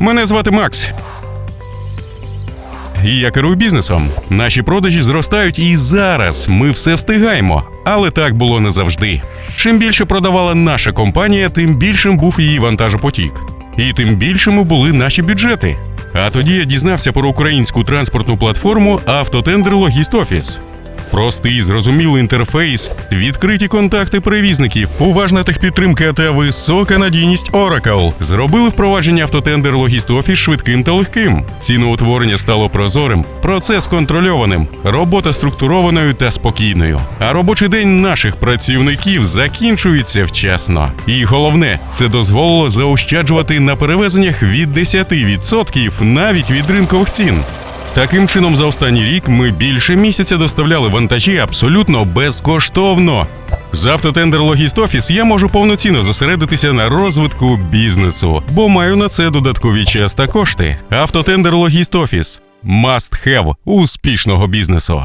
Мене звати Макс. І я керую бізнесом. Наші продажі зростають і зараз ми все встигаємо. Але так було не завжди. Чим більше продавала наша компанія, тим більшим був її вантажопотік. І тим більшими були наші бюджети. А тоді я дізнався про українську транспортну платформу Автотендер Логіст Офіс. Простий, зрозумілий інтерфейс, відкриті контакти перевізників, уважна техпідтримка та висока надійність Oracle зробили впровадження автотендер Логіст Офіс швидким та легким. Ціноутворення стало прозорим, процес контрольованим, робота структурованою та спокійною. А робочий день наших працівників закінчується вчасно. І головне, це дозволило заощаджувати на перевезеннях від 10% навіть від ринкових цін. Таким чином, за останній рік ми більше місяця доставляли вантажі абсолютно безкоштовно. З автотендер Логіст Офіс я можу повноцінно зосередитися на розвитку бізнесу, бо маю на це додаткові час та кошти. Автотендер Логіст Офіс must have успішного бізнесу.